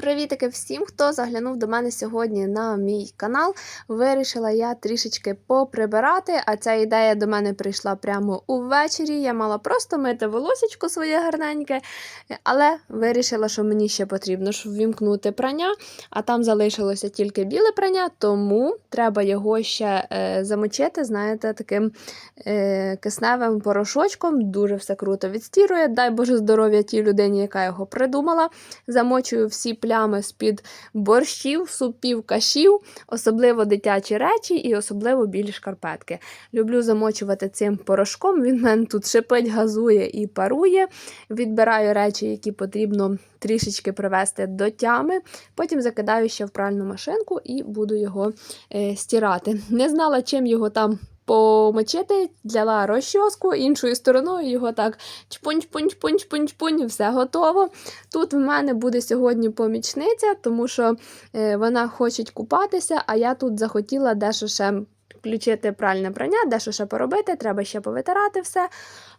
Привітики всім, хто заглянув до мене сьогодні на мій канал. Вирішила я трішечки поприбирати, а ця ідея до мене прийшла прямо увечері. Я мала просто мити волосечко своє гарненьке, але вирішила, що мені ще потрібно ж ввімкнути прання, а там залишилося тільки біле прання, тому треба його ще е, замочити, знаєте, таким е, кисневим порошочком. Дуже все круто відстірує. Дай Боже здоров'я тій людині, яка його придумала. Замочую всі плями з-під борщів, супів, кашів, особливо дитячі речі і особливо білі шкарпетки. Люблю замочувати цим порошком. Він мене тут шипить, газує і парує. Відбираю речі, які потрібно трішечки привести до тями. Потім закидаю ще в пральну машинку і буду його е, стирати. Не знала, чим його там. Помочити, взяла розчоску, іншою стороною його так чпунь-чпунь-чпунь-чпунь-чпунь, все готово. Тут в мене буде сьогодні помічниця, тому що е, вона хоче купатися, а я тут захотіла дещо ще включити пральне прання, дещо ще поробити, треба ще повитирати все.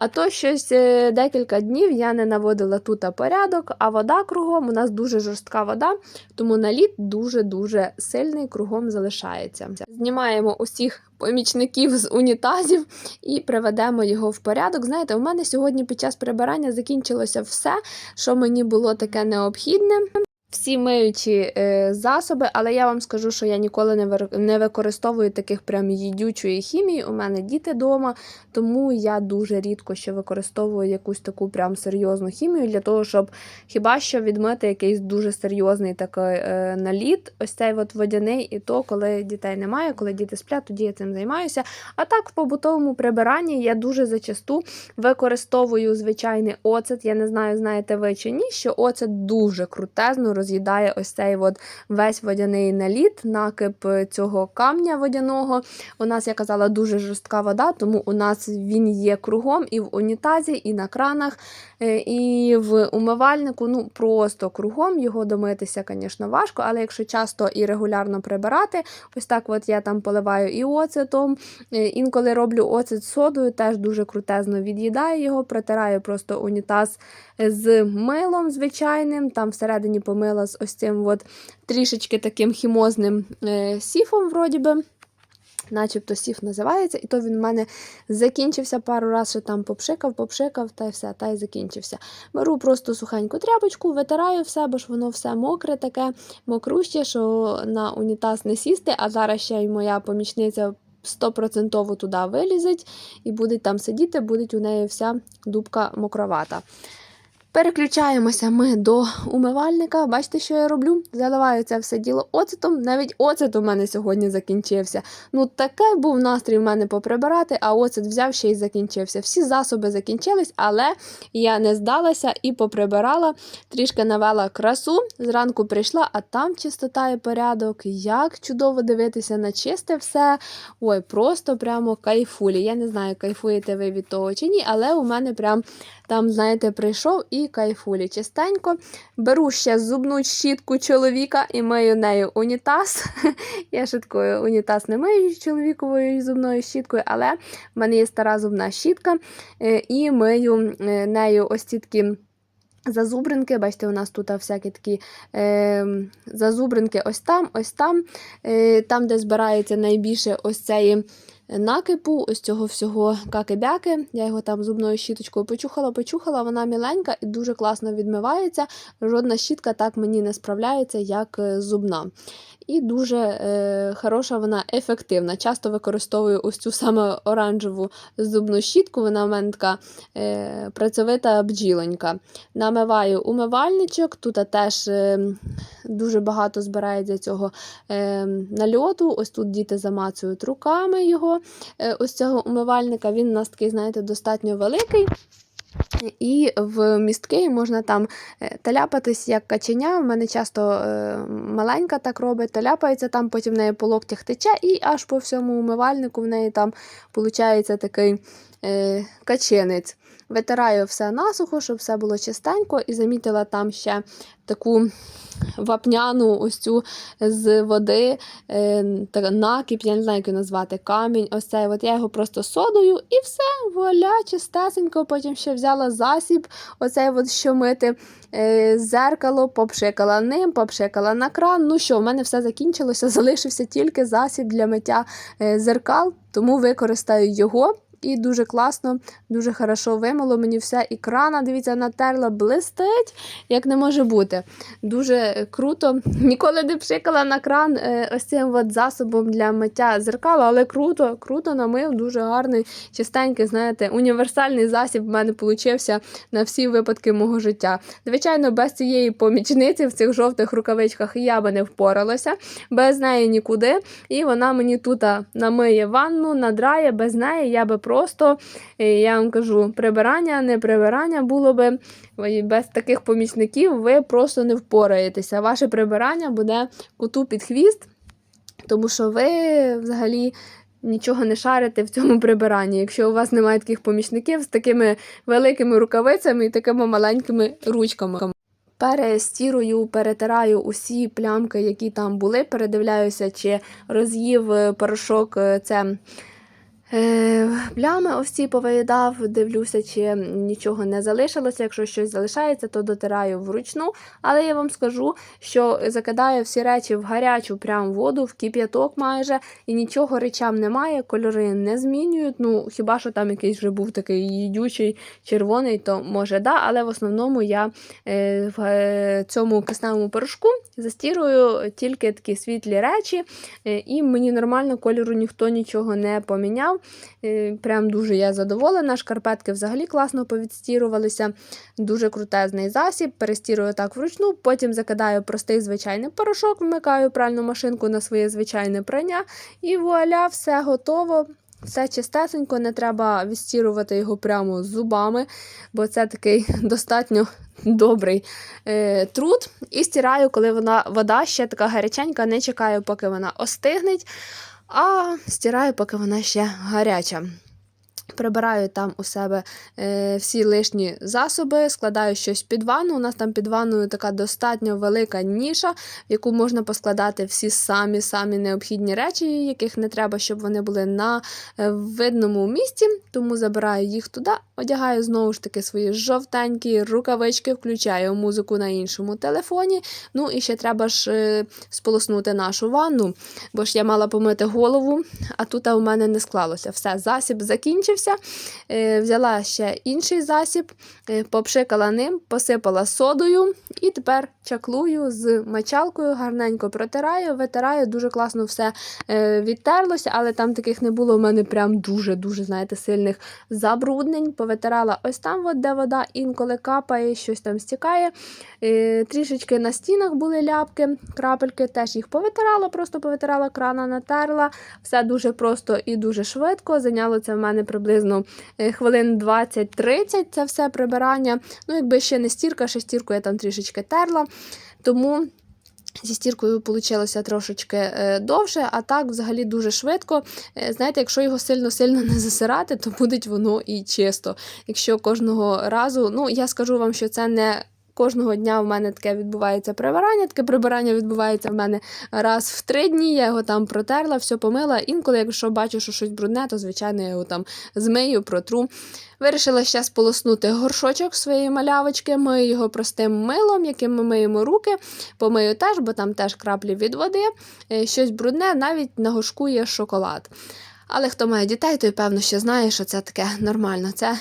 А то щось е, декілька днів я не наводила тут порядок, а вода кругом у нас дуже жорстка вода, тому наліт дуже-дуже сильний кругом залишається. Знімаємо усіх помічників з унітазів і приведемо його в порядок. Знаєте, у мене сьогодні під час прибирання закінчилося все, що мені було таке необхідне. Всі миючі е, засоби, але я вам скажу, що я ніколи не використовую таких прям їдючої хімії. У мене діти вдома, тому я дуже рідко ще використовую якусь таку прям серйозну хімію для того, щоб хіба що відмити якийсь дуже серйозний такий е, наліт, ось цей от водяний, і то, коли дітей немає, коли діти сплять, тоді я цим займаюся. А так, в побутовому прибиранні я дуже зачасту використовую звичайний оцет. Я не знаю, знаєте ви чи ні, що оцет дуже крутезно роз'їдає ось цей от весь водяний наліт, накип цього камня водяного. У нас, я казала, дуже жорстка вода, тому у нас він є кругом і в унітазі, і на кранах, е, і в умивальнику. Ну просто кругом його домитися, звісно, важко, але якщо часто і регулярно прибирати, ось так от я там поливаю і оцетом. Е, Інколи роблю оцет з содою, теж дуже крутезно від'їдаю його, протираю просто унітаз з милом звичайним, там всередині помила з ось цим от трішечки таким хімозним е, сіфом, вроді би. Начебто сіф називається, і то він в мене закінчився пару разів, що там попшикав, попшикав, та й все, та й закінчився. Беру просто сухеньку тряпочку, витираю все, бо ж воно все мокре, таке мокруще, що на унітаз не сісти, а зараз ще й моя помічниця. Стопроцентово туди вилізить і буде там сидіти, буде у неї вся дубка мокровата. Переключаємося ми до умивальника. Бачите, що я роблю? Заливаю це все діло оцетом. Навіть оцет у мене сьогодні закінчився. Ну, таке був настрій в мене поприбирати, а оцет взяв ще й закінчився. Всі засоби закінчились, але я не здалася і поприбирала, трішки навела красу. Зранку прийшла, а там чистота і порядок. Як чудово дивитися на чисте все. Ой, просто прямо кайфулі. Я не знаю, кайфуєте ви від того чи ні, але у мене прям там, знаєте, прийшов і кайфулі чистенько. Беру ще зубну щітку чоловіка і мию нею унітаз. Я шуткую, унітаз не мию чоловіковою зубною щіткою, але в мене є стара зубна щітка, е, і мию е, нею ось ці такі. Зазубринки, бачите, у нас тут всякі такі е, зазубринки ось там, ось там, е, там, де збирається найбільше ось цієї накипу, ось цього всього каки-бяки. Я його там зубною щіточкою почухала, почухала, вона міленька і дуже класно відмивається. Жодна щітка так мені не справляється, як е, зубна. І дуже е, хороша вона ефективна. Часто використовую ось цю саме оранжеву зубну щітку, вона в мене така е, працьовита бджілонька. Намиваю умивальничок, тут теж е, дуже багато збирається цього е, нальоту. Ось тут діти замацують руками його. Е, ось цього умивальника. Він у нас такий, знаєте, достатньо великий. І в містки можна там е, таляпатись як каченя. У мене часто е, маленька так робить, таляпається там, потім в неї по локтях тече, і аж по всьому умивальнику в неї там виходить такий каченець. Витираю все насухо, щоб все було чистенько, і замітила там ще таку вапняну ось цю з води е, накіп, я не знаю, як його назвати, камінь. Ось цей. От я його просто содою і все, вуаля, чистесенько. Потім ще взяла засіб, оцей от що мити. Е, зеркало, попшикала ним, попшикала на кран. Ну що, в мене все закінчилося, залишився тільки засіб для миття е, зеркал, тому використаю його. І дуже класно, дуже хорошо вимило мені все. І крана, дивіться, натерла, блистить, як не може бути. Дуже е, круто. Ніколи не пшикала на кран е, ось цим от засобом для миття зеркала, але круто, круто намив, дуже гарний, чистенький, знаєте, універсальний засіб в мене получився на всі випадки мого життя. Звичайно, без цієї помічниці в цих жовтих рукавичках я би не впоралася, без неї нікуди. І вона мені тут намиє ванну, надрає, без неї я би просто, е, я вам кажу, прибирання, не прибирання було би. Без таких помічників ви просто не впораєтеся. Ваше прибирання буде коту під хвіст, тому що ви взагалі. Нічого не шарите в цьому прибиранні, якщо у вас немає таких помічників з такими великими рукавицями і такими маленькими ручками. Перестірую, перетираю усі плямки, які там були. Передивляюся, чи роз'їв е, порошок е, це плями ось ці повиїдав. Дивлюся, чи нічого не залишилося. Якщо щось залишається, то дотираю вручну. Але я вам скажу, що закидаю всі речі в гарячу прям воду, в кип'яток майже, і нічого речам немає, кольори не змінюють. Ну, хіба що там якийсь вже був такий їдючий червоний, то може да, але в основному я е, в е, цьому кисневому порошку застірую тільки такі світлі речі, е, і мені нормально кольору ніхто нічого не поміняв. Е, Прям дуже я задоволена. Шкарпетки взагалі класно повідстірувалися. Дуже крутезний засіб. Перестірую так вручну, потім закидаю простий звичайний порошок, вмикаю пральну машинку на своє звичайне прання, і вуаля, все готово. Все чистесенько, не треба відстірувати його прямо зубами, бо це такий достатньо добрий е, труд. І стираю, коли вона вода ще така гаряченька, не чекаю, поки вона остигнеть, а стираю, поки вона ще гаряча. Прибираю там у себе е, всі лишні засоби, складаю щось під ванну. У нас там під ванною така достатньо велика ніша, в яку можна поскладати всі самі самі необхідні речі, яких не треба, щоб вони були на е, видному місці. Тому забираю їх туди, одягаю знову ж таки свої жовтенькі рукавички, включаю музику на іншому телефоні. Ну і ще треба ж е, сполоснути нашу ванну, бо ж я мала помити голову, а тут у мене не склалося. Все, засіб закінчився. Е, Взяла ще інший засіб, е, попшикала ним, посипала содою і тепер чаклую з мочалкою, гарненько протираю, витираю, дуже класно все е, відтерлося, але там таких не було. У мене прям дуже-дуже, знаєте, сильних забруднень. Повитирала ось там, от, де вода інколи капає, щось там стікає. Трішечки на стінах були ляпки, крапельки, теж їх повитирала, просто повитирала крана, натерла. Все дуже просто і дуже швидко. Зайняло це в мене приблизно е, хвилин 20-30 це все прибирання. Ну, якби ще не стірка, ще стірку я там трішечки терла. Тому. Зі стіркою вийшло трошечки е, довше, а так взагалі дуже швидко. Е, Знаєте, якщо його сильно-сильно не засирати, то буде воно і чисто. Якщо кожного разу, ну я скажу вам, що це не. Кожного дня в мене таке відбувається прибирання. Таке прибирання відбувається в мене раз в три дні. Я його там протерла, все помила. Інколи, якщо бачу, що щось брудне, то звичайно я його там змию, протру. Вирішила ще сполоснути горшочок своєї малявочки, мию його простим милом, яким ми миємо руки. Помию теж, бо там теж краплі від води. Е, Щось брудне, навіть на горшку є шоколад. Але хто має дітей, той певно ще знає, що це таке нормально. Це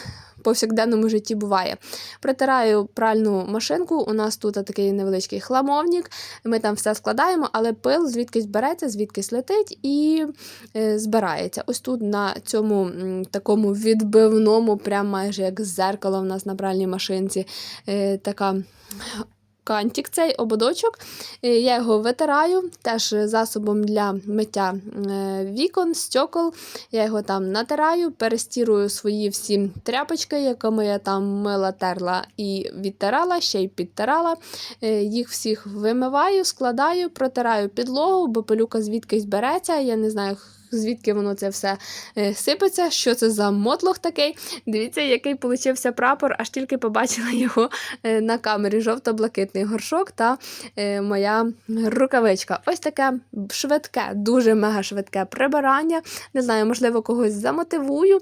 повсякденному житті буває. Притираю пральну машинку. У нас тут такий невеличкий хламовник. Ми там все складаємо, але пил звідкись береться, звідкись летить і е, збирається. Ось тут на цьому такому відбивному, прям майже як зеркало в нас на пральній машинці. е, така кантик цей ободочок. Е, Я його витираю теж засобом для миття е, вікон, стекол. Я його там натираю, перестірую свої всі тряпочки, якими я там мила, терла і відтирала, ще й підтирала. Е, Їх всіх вимиваю, складаю, протираю підлогу, бо пилюка звідкись береться. Я не знаю, звідки воно це все е, сипеться, що це за мотлох такий. Дивіться, який получився прапор, аж тільки побачила його е, на камері. Жовто-блакитний горшок та е, моя рукавичка. Ось таке швидке, дуже мега швидке прибирання. Не знаю, можливо, когось замотивую.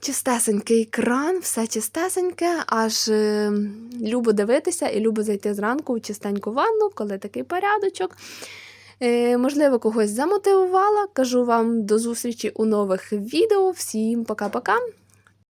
Чистесенький кран, все чистесеньке, аж е, любо дивитися і любо зайти зранку в чистеньку ванну, коли такий порядочок. Е, можливо, когось замотивувала. Кажу вам до зустрічі у нових відео. Всім пока-пока.